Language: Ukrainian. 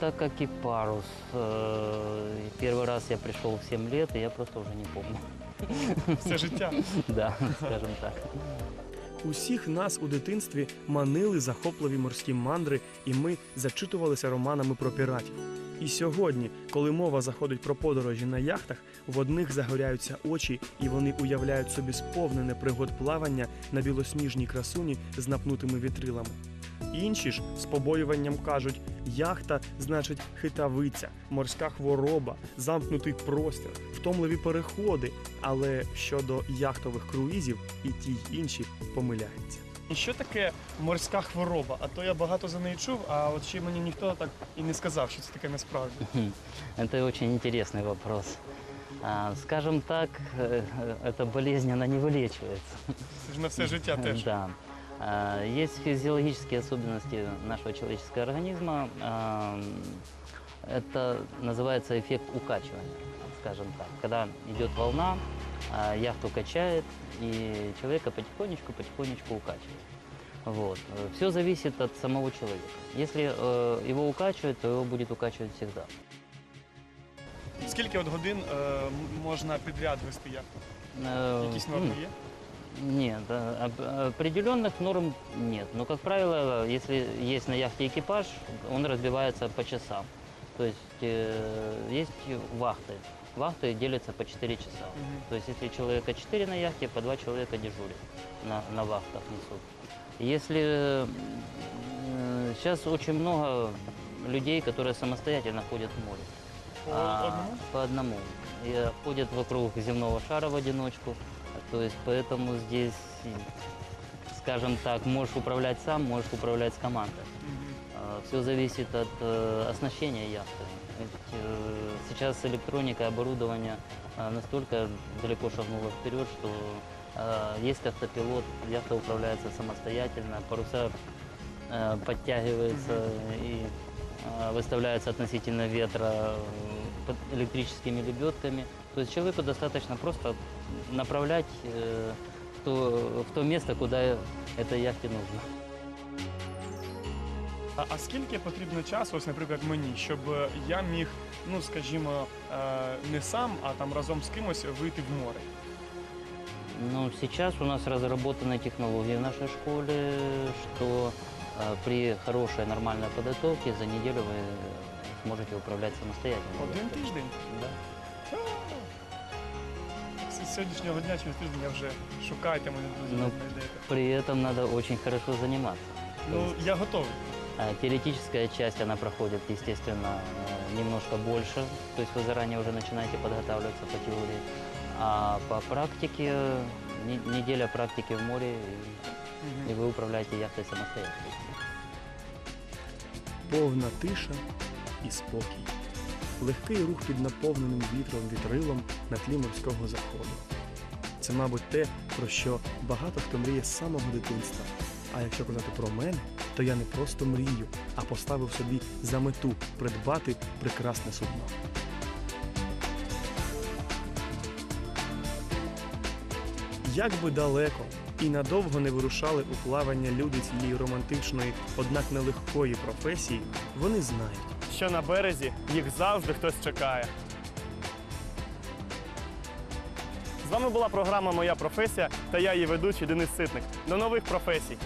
так как и парус. Э, Первый раз я пришел в 7 лет, и я просто уже не помню. Все життя. Да, скажем так. Усіх нас у дитинстві манили захопливі морські мандри, і ми зачитувалися романами про піратів. І сьогодні, коли мова заходить про подорожі на яхтах, в одних загоряються очі, і вони уявляють собі сповнене пригод плавання на білосніжній красуні з напнутими вітрилами. Інші ж з побоюванням кажуть: яхта значить хитавиця, морська хвороба, замкнутий простір, втомливі переходи. Але щодо яхтових круїзів і ті й інші помиляються. І що таке морська хвороба? А то я багато за неї чув, а от ще мені ніхто так і не сказав, що це таке насправді. Это очень интересный вопрос. А, Скажем так, э, эта болезнь, она не вылечивается. Це ж на все життя теж. Да. А, Есть физиологические особенности нашего человеческого организма. А, Это называется эффект укачивания, скажем так. Когда идет волна, а, яхту качает, и человека потихонечку-потихонечку укачивает. Вот. Все зависит от самого человека. Если э, его укачивает, то его будет укачивать всегда. Скільки от годин е, м- можна підряд вести яхту? Э, Якісь норми м, є? Нет, а, об- определенных норм нет. Но, как правило, если есть на яхте экипаж, он разбивается по часам. То есть э, есть вахты. Вахты делятся по 4 часа. Мгм. То есть если человека 4 на яхте, по 2 человека дежурят на, на вахтах несут. Если э, сейчас очень много людей, которые самостоятельно ходят в море. По А, одному? По одному. И э, ходят вокруг земного шара в одиночку. То есть поэтому здесь, и, скажем так, можешь управлять сам, можешь управлять с командой. Мгм. Все зависит от э, оснащения яхты. Ведь, э, сейчас электроника, оборудование э, настолько далеко шагнуло вперед, что э, есть автопилот, яхта управляется самостоятельно, паруса э, подтягиваются и э, выставляются относительно ветра под электрическими лебедками. То есть человеку достаточно просто направлять э, в, то, в то место, куда этой яхте нужно. А, а скільки потрібно часу, ось, наприклад, мені, щоб е, я міг, ну скажімо, е, не сам, а там разом з кимось вийти в море? Ну, сейчас у нас разработаны технологии в нашей школе, что э, при хорошей нормальной подготовке за неделю вы сможете управлять самостоятельно. Один тиждень? Да. З сьогоднішнього дня через тиждень я вже шукайте мене, друзі, Ну, не знайдете. При этом надо очень хорошо заниматься. Ну, я готовий. А Теоретическая часть, она проходит, естественно, э, немножко больше, то есть вы заранее уже начинаете подготавливаться по теории. А по практике, не- неделя практики в море, и, и вы управляете яхтой самостоятельно. Повна тиша і спокій. Легкий рух під наповненим вітром вітрилом на тлі морського заходу. Це, мабуть, те, про що багато хто мріє з самого дитинства. А якщо казати про мене, то я не просто мрію, а поставив собі за мету придбати прекрасне судно. Як би далеко і надовго не вирушали у плавання люди цієї романтичної, однак нелегкої професії, вони знають. Що на березі їх завжди хтось чекає. З вами була програма Моя професія та я її ведучий Денис Ситник. До нових професій.